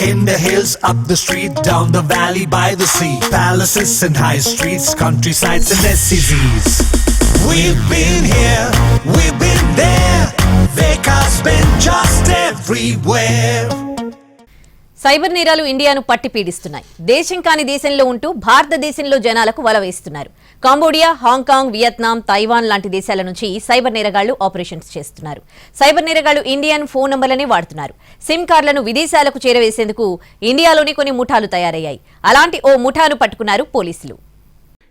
In the hills, up the street, down the valley, by the sea. Palaces and high streets, countrysides and SCZs. We've been here, we've been there. Vekas been just everywhere. Cyber నేరాలు ఇండియాను పట్టి పీడిస్తున్నాయి. దేశం కాని దేశంలో ఉంటూ భారతదేశంలో జనాలకు వల వేస్తున్నారు. కాంబోడియా హాంకాంగ్ వియత్నాం తైవాన్ లాంటి దేశాల నుంచి సైబర్ నేరగాళ్ళు ఆపరేషన్స్ చేస్తున్నారు. సైబర్ నేరగాళ్ళు ఇండియన్ ఫోన్ నంబర్లనే వాడుతున్నారు. సిమ్ కార్డులను విదేశాలకు చేరవేసేందుకు ఇండియాలోని కొన్ని ముఠాలు తయారయ్యాయి. అలాంటి ఓ ముఠాను పట్టుకున్నారు పోలీసులు.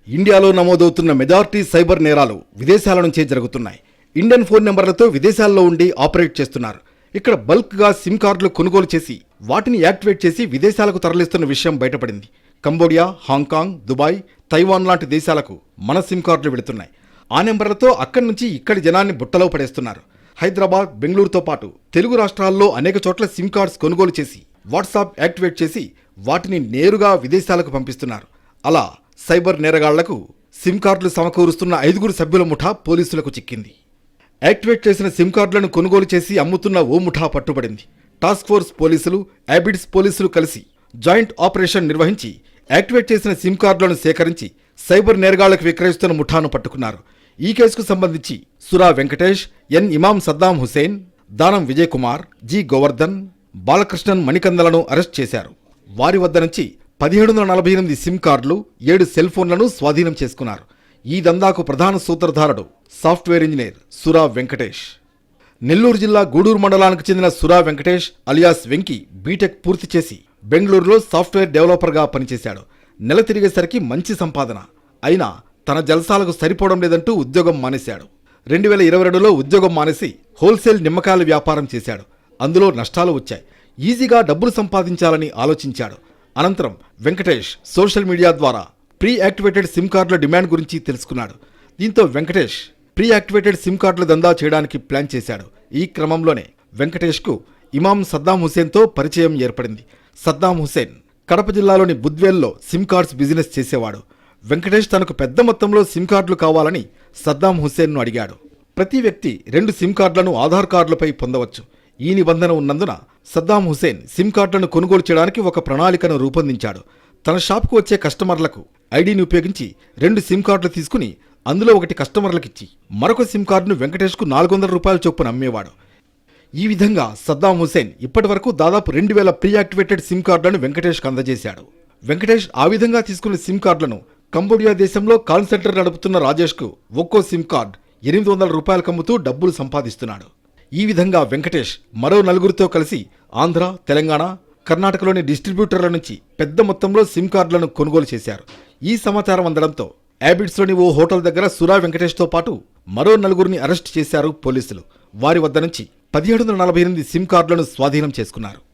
ఇండియాలో నమోదవుతున్న మెజార్టీ సైబర్ నేరాలు విదేశాల నుంచే జరుగుతున్నాయి. ఇండియన్ ఫోన్ నెంబర్లతో విదేశాల్లో ఉండి ఆపరేట్ చేస్తున్నారు. ఇక్కడ బల్క్గా సిమ్ కార్డులు కొనుగోలు చేసి వాటిని యాక్టివేట్ చేసి విదేశాలకు తరలిస్తున్న విషయం బయటపడింది. కంబోడియా హాంకాంగ్ దుబాయ్ తైవాన్ లాంటి దేశాలకు మన సిమ్ కార్డులు వెళుతున్నాయి. ఆ నెంబర్లతో అక్కడి నుంచి ఇక్కడి జనాన్ని బుట్టలో పడేస్తున్నారు. హైదరాబాద్ బెంగళూరుతో పాటు తెలుగు రాష్ట్రాల్లో అనేక చోట్ల సిమ్ కార్డ్స్ కొనుగోలు చేసి వాట్సాప్ యాక్టివేట్ చేసి వాటిని నేరుగా విదేశాలకు పంపిస్తున్నారు. అలా సైబర్ నేరగాళ్ళకు సిమ్ కార్డులు సమకూరుస్తున్న ఐదుగురు సభ్యుల ముఠా పోలీసులకు చిక్కింది. యాక్టివేట్ చేసిన సిమ్ కార్డులను కొనుగోలు చేసి అమ్ముతున్న ఓ ముఠా పట్టుబడింది. టాస్క్ ఫోర్స్ పోలీసులు యాబిడ్స్ పోలీసులు కలిసి జాయింట్ ఆపరేషన్ నిర్వహించి యాక్టివేట్ చేసిన సిమ్ కార్డులను సేకరించి సైబర్ నేరగాళ్ళకు విక్రయిస్తున్న ముఠాను పట్టుకున్నారు. ఈ కేసుకు సంబంధించి సురా వెంకటేష్ ఎన్ ఇమాం సద్దాం హుసేన్ దానం విజయ్ కుమార్ జి గోవర్ధన్ బాలకృష్ణన్ మణికందలను అరెస్ట్ చేశారు. వారి వద్ద నుంచి పదిహేడు వందల నలభై ఎనిమిది సిమ్ కార్డులు ఏడు సెల్ ఫోన్లను స్వాధీనం చేసుకున్నారు. ఈ దందాకు ప్రధాన సూత్రధారుడు సాఫ్ట్వేర్ ఇంజనీర్ సురా వెంకటేష్. నెల్లూరు జిల్లా గూడూరు మండలానికి చెందిన సురా వెంకటేష్ అలియాస్ వెంకి బీటెక్ పూర్తి చేసి బెంగళూరులో సాఫ్ట్వేర్ డెవలపర్గా పనిచేశాడు. నెల తిరిగేసరికి మంచి సంపాదన. అయినా తన జలసాలకు సరిపోవడం లేదంటూ ఉద్యోగం మానేశాడు. రెండు వేల ఇరవై రెండులో ఉద్యోగం మానేసి హోల్సేల్ నిమ్మకాయల వ్యాపారం చేశాడు. అందులో నష్టాలు వచ్చాయి. ఈజీగా డబ్బులు సంపాదించాలని ఆలోచించాడు. అనంతరం వెంకటేష్ సోషల్ మీడియా ద్వారా ప్రీ యాక్టివేటెడ్ సిమ్ కార్డుల డిమాండ్ గురించి తెలుసుకున్నాడు. దీంతో వెంకటేష్ ప్రీ యాక్టివేటెడ్ సిమ్ కార్డుల దందా చేయడానికి ప్లాన్ చేశాడు. ఈ క్రమంలోనే వెంకటేష్కు ఇమాం సద్దాం హుసేన్తో పరిచయం ఏర్పడింది. సద్దాం హుసేన్ కడప జిల్లాలోని బుద్వేల్లో సిమ్ కార్డ్స్ బిజినెస్ చేసేవాడు. వెంకటేష్ తనకు పెద్ద మొత్తంలో సిమ్ కార్డులు కావాలని సద్దాం హుసేన్ను అడిగాడు. ప్రతి వ్యక్తి రెండు సిమ్ కార్డులను ఆధార్ కార్డులపై పొందవచ్చు. ఈ నిబంధన ఉన్నందున సద్దాం హుసేన్ సిమ్ కార్డులను కొనుగోలు చేయడానికి ఒక ప్రణాళికను రూపొందించాడు. తన షాప్కు వచ్చే కస్టమర్లకు ఐడిని ఉపయోగించి రెండు సిమ్ కార్డులు తీసుకుని అందులో ఒకటి కస్టమర్లకిచ్చి మరొక సిమ్ కార్డును వెంకటేష్కు నాలుగు వందల రూపాయల చొప్పున అమ్మేవాడు. ఈ విధంగా సద్దాం హుసేన్ ఇప్పటి వరకు దాదాపు రెండు వేల ప్రీ యాక్టివేటెడ్ సిమ్ కార్డులను వెంకటేష్కు అందజేశాడు. వెంకటేష్ ఆ విధంగా తీసుకున్న సిమ్ కార్డులను కంబోడియా దేశంలో కాల్ సెంటర్ నడుపుతున్న రాజేష్కు ఒక్కో సిమ్ కార్డ్ ఎనిమిది వందల రూపాయలు అమ్ముతూ డబ్బులు సంపాదిస్తున్నాడు. ఈ విధంగా వెంకటేష్ మరో నలుగురితో కలిసి ఆంధ్ర తెలంగాణ కర్ణాటకలోని డిస్ట్రిబ్యూటర్ల నుంచి పెద్ద మొత్తంలో సిమ్ కార్డులను కొనుగోలు చేశారు. ఈ సమాచారం అందడంతో యాబిడ్స్లోని ఓ హోటల్ దగ్గర సురా వెంకటేష్తో పాటు మరో నలుగురిని అరెస్ట్ చేశారు పోలీసులు. వారి వద్ద నుంచి పదిహేడు వందల నలభై ఎనిమిది సిమ్ కార్డులను స్వాధీనం చేసుకున్నారు.